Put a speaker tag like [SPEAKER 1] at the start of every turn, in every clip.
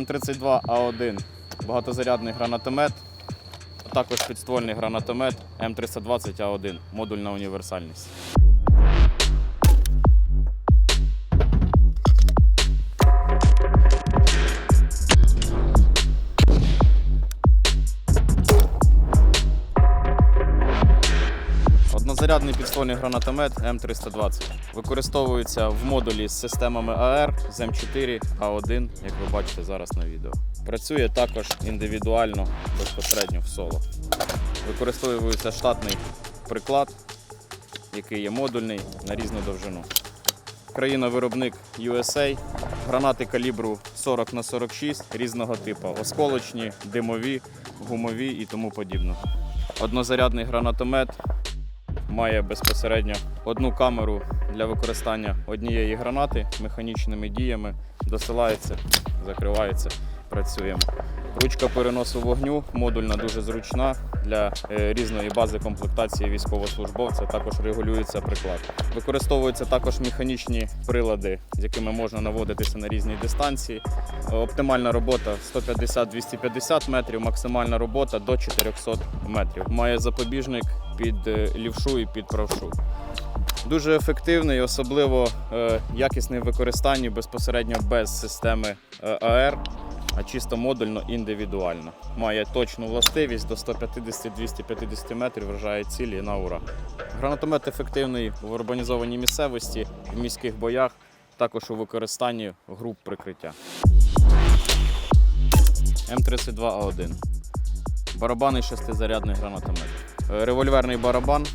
[SPEAKER 1] М32А1 багатозарядний гранатомет, а також підствольний гранатомет М320А1 модульна універсальність. Однозарядний підствольний гранатомет М320 використовується в модулі з системами АР з М4 А1, як ви бачите зараз на відео. Працює також індивідуально безпосередньо в соло. Використовується штатний приклад, який є модульний на різну довжину. Країна-виробник USA, гранати калібру 40 на 46 різного типу, осколочні, димові, гумові і тому подібне. Однозарядний гранатомет має безпосередньо одну камеру для використання однієї гранати механічними діями. Досилається, закривається, працюємо. Ручка переносу вогню модульна дуже зручна для е, різної бази комплектації військовослужбовця. Також регулюється приклад. Використовуються також механічні прилади, з якими можна наводитися на різні дистанції. Оптимальна робота 150-250 метрів, максимальна робота до 400 метрів. Має запобіжник під е, лівшу і під правшу. Дуже ефективний, особливо е, якісний в використанні безпосередньо без системи АР, а чисто модульно індивідуально. Має точну властивість до 150-250 метрів, вражає цілі на ура. Гранатомет ефективний в урбанізованій місцевості, в міських боях, також у використанні груп прикриття. М32А1. Барабанний шестизарядний гранатомет. Е, Револьверний барабан,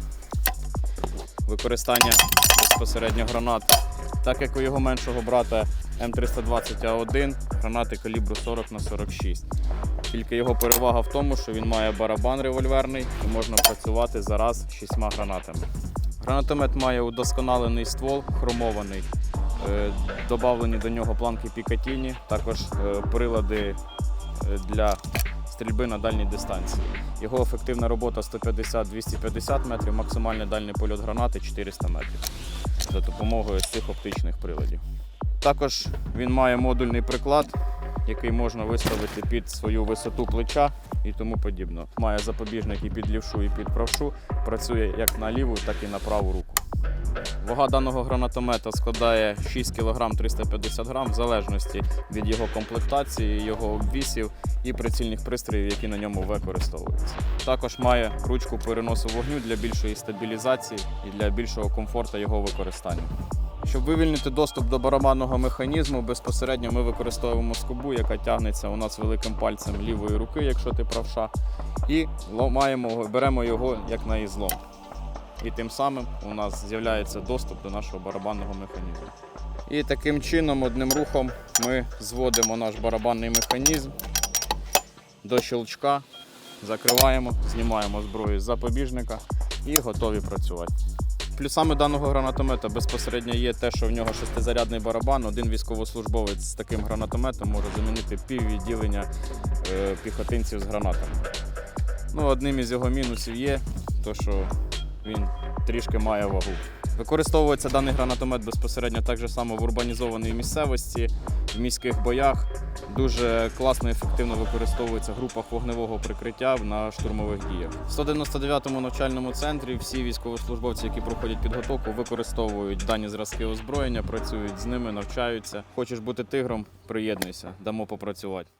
[SPEAKER 1] використання безпосередньо гранат. Так як у його меншого брата М320А1, гранати калібру 40 на 46. Тільки його перевага в тому, що він має барабан револьверний і можна працювати зараз шістьма гранатами. Гранатомет має удосконалений ствол, хромований. Е, Добавлені до нього планки Пікатіні, також е, прилади е, для стрільби на дальній дистанції. Його ефективна робота 150-250 метрів, максимальний дальній польот гранати 400 метрів за допомогою цих оптичних приладів. Також він має модульний приклад, який можна виставити під свою висоту плеча і тому подібне. Має запобіжник і під лівшу, і під правшу. Працює як на ліву, так і на праву руку. Вага даного гранатомета складає 6 кг 350 г в залежності від його комплектації, його обвісів і прицільних пристроїв, які на ньому використовуються. Також має ручку переносу вогню для більшої стабілізації і для більшого комфорту його використання. Щоб вивільнити доступ до барабанного механізму, безпосередньо ми використовуємо скобу, яка тягнеться у нас великим пальцем лівої руки, якщо ти правша, і ломаємо, беремо його як на ізлом. І тим самим у нас з'являється доступ до нашого барабанного механізму. І таким чином, одним рухом, ми зводимо наш барабанний механізм до щелчка, закриваємо, знімаємо зброю з запобіжника і готові працювати. Плюсами даного гранатомета безпосередньо є те, що в нього шестизарядний барабан. Один військовослужбовець з таким гранатометом може замінити піввідділення е, піхотинців з гранатами. Ну, одним із його мінусів є, то що він трішки має вагу. Використовується даний гранатомет безпосередньо так же само в урбанізованій місцевості, в міських боях. Дуже класно і ефективно використовується в групах вогневого прикриття на штурмових діях. В 199-му навчальному центрі всі військовослужбовці, які проходять підготовку, використовують дані зразки озброєння, працюють з ними, навчаються. Хочеш бути тигром, приєднуйся, дамо попрацювати.